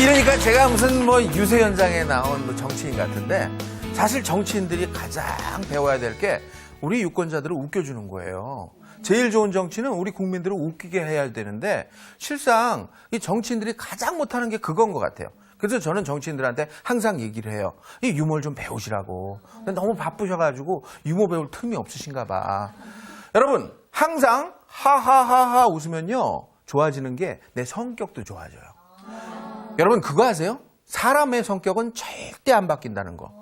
이러니까 제가 무슨 뭐 유세 현장에 나온 뭐 정치인 같은데 사실 정치인들이 가장 배워야 될 게 우리 유권자들을 웃겨주는 거예요. 제일 좋은 정치는 우리 국민들을 웃기게 해야 되는데 실상 이 정치인들이 가장 못하는 게 그건 것 같아요. 그래서 저는 정치인들한테 항상 얘기를 해요. 이 유머를 좀 배우시라고. 너무 바쁘셔가지고 유머 배울 틈이 없으신가 봐. 여러분, 항상 하하하하 웃으면요. 좋아지는 게 내 성격도 좋아져요. 여러분 그거 아세요? 사람의 성격은 절대 안 바뀐다는 거.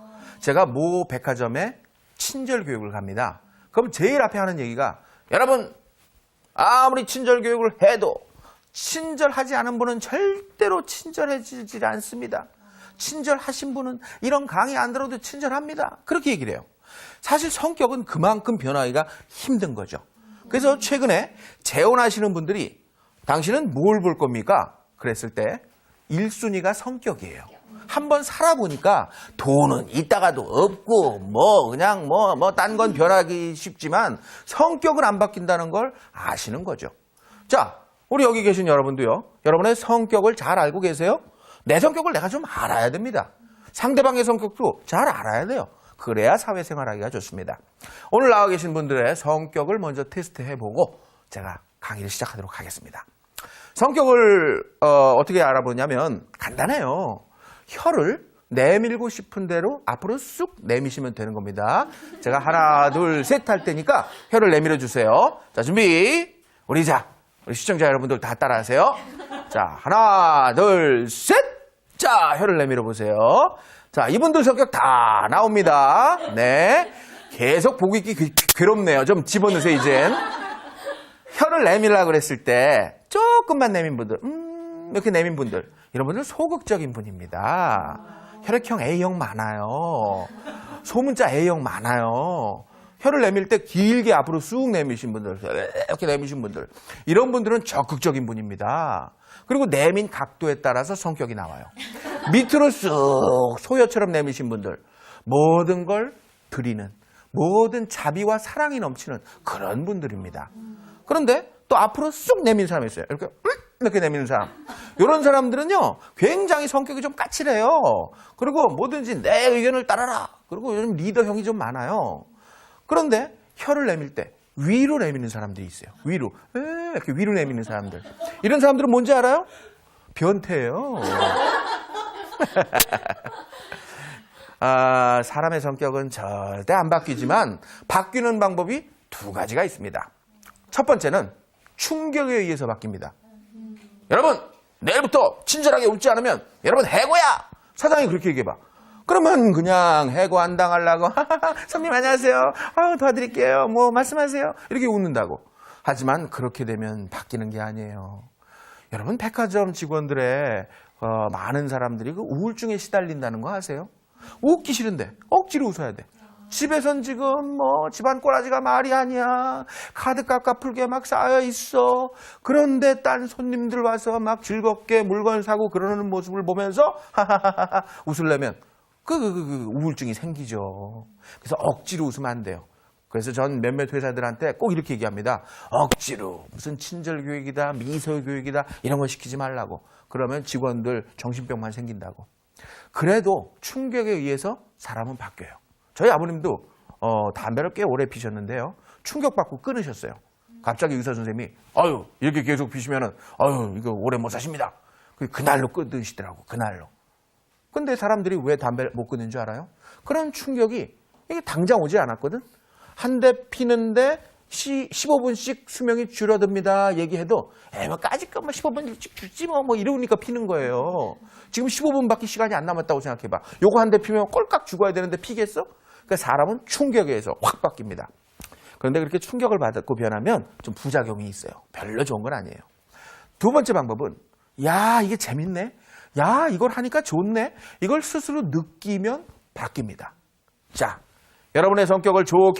제가 모 백화점에 친절 교육을 갑니다. 그럼 제일 앞에 하는 얘기가 여러분 아무리 친절 교육을 해도 친절하지 않은 분은 절대로 친절해지지 않습니다. 친절하신 분은 이런 강의 안 들어도 친절합니다. 그렇게 얘기를 해요. 사실 성격은 그만큼 변하기가 힘든 거죠. 그래서 최근에 재혼하시는 분들이 당신은 뭘 볼 겁니까? 그랬을 때 1순위가 성격이에요. 한번 살아보니까 돈은 있다가도 없고 뭐 그냥 뭐 뭐 딴 건 변하기 쉽지만 성격은 안 바뀐다는 걸 아시는 거죠. 자, 우리 여기 계신 여러분도요. 여러분의 성격을 잘 알고 계세요? 내 성격을 내가 좀 알아야 됩니다. 상대방의 성격도 잘 알아야 돼요. 그래야 사회생활하기가 좋습니다. 오늘 나와 계신 분들의 성격을 먼저 테스트해보고 제가 강의를 시작하도록 하겠습니다. 성격을 어, 떻게 알아보냐면 간단해요. 혀를 내밀고 싶은 대로 앞으로 쑥 내미시면 되는 겁니다. 제가 하나, 둘, 셋 할 테니까 혀를 내밀어 주세요. 자, 준비. 우리 자, 우리 시청자 여러분들 다 따라하세요. 자, 하나, 둘, 셋. 자, 혀를 내밀어 보세요. 자, 이분들 성격 다 나옵니다. 네. 계속 보기 있기 괴- 괴롭네요. 좀 집어넣으세요, 이젠. 혀를 내밀라 그랬을 때 조금만 내민 분들, 음, 이렇게 내민 분들, 이런 분들 소극적인 분입니다. 혈액형 A형 많아요. 소문자 A형 많아요. 혀를 내밀 때 길게 앞으로 쑥 내미신 분들, 이렇게 내미신 분들, 이런 분들은 적극적인 분입니다. 그리고 내민 각도에 따라서 성격이 나와요. 밑으로 쑥 소여처럼 내미신 분들, 모든 걸 드리는, 모든 자비와 사랑이 넘치는 그런 분들입니다. 그런데 또 앞으로 쑥 내민 사람이 있어요. 이렇게 음? 이렇게 내미는 사람. 이런 사람들은요, 굉장히 성격이 좀 까칠해요. 그리고 뭐든지 내 의견을 따라라. 그리고 요즘 리더형이 좀 많아요. 그런데 혀를 내밀 때 위로 내미는 사람들이 있어요. 위로. 에, 이렇게 위로 내미는 사람들. 이런 사람들은 뭔지 알아요? 변태예요. 아, 사람의 성격은 절대 안 바뀌지만 바뀌는 방법이 두 가지가 있습니다. 첫 번째는 충격에 의해서 바뀝니다. 여러분, 내일부터 친절하게 웃지 않으면 여러분 해고야! 사장이 그렇게 얘기해봐. 그러면 그냥 해고 안 당하려고, 선생님 안녕하세요. 아 도와드릴게요. 뭐 말씀하세요. 이렇게 웃는다고. 하지만 그렇게 되면 바뀌는 게 아니에요. 여러분, 백화점 직원들의 어, 많은 사람들이 그 우울증에 시달린다는 거 아세요? 웃기 싫은데 억지로 웃어야 돼. 집에선 지금 뭐 집안 꼬라지가 말이 아니야. 카드 깎아풀게 막 쌓여 있어. 그런데 딴 손님들 와서 막 즐겁게 물건 사고 그러는 모습을 보면서 하하하하 웃으려면 그, 그, 그, 그 우울증이 생기죠. 그래서 억지로 웃으면 안 돼요. 그래서 전 몇몇 회사들한테 꼭 이렇게 얘기합니다. 억지로 무슨 친절 교육이다, 미소 교육이다 이런 거 시키지 말라고. 그러면 직원들 정신병만 생긴다고. 그래도 충격에 의해서 사람은 바뀌어요. 저희 아버님도 어, 담배를 꽤 오래 피셨는데요. 충격받고 끊으셨어요. 갑자기 의사 선생님이 아유 이렇게 계속 피시면은 아유 이거 오래 못 사십니다. 그 그날로 끊으시더라고 그날로. 근데 사람들이 왜 담배를 못 끊는 줄 알아요? 그런 충격이 이게 당장 오지 않았거든. 한 대 피는데 시, 15분씩 수명이 줄어듭니다. 얘기해도 에뭐 까짓거 뭐 15분 죽지 뭐, 뭐 이러니까 피는 거예요. 지금 15분밖에 시간이 안 남았다고 생각해봐. 요거 한 대 피면 꼴깍 죽어야 되는데 피겠어? 그러니까 사람은 충격에 의해서 확 바뀝니다. 그런데 그렇게 충격을 받고 변하면 좀 부작용이 있어요. 별로 좋은 건 아니에요. 두 번째 방법은 야 이게 재밌네. 야 이걸 하니까 좋네. 이걸 스스로 느끼면 바뀝니다. 자 여러분의 성격을 좋게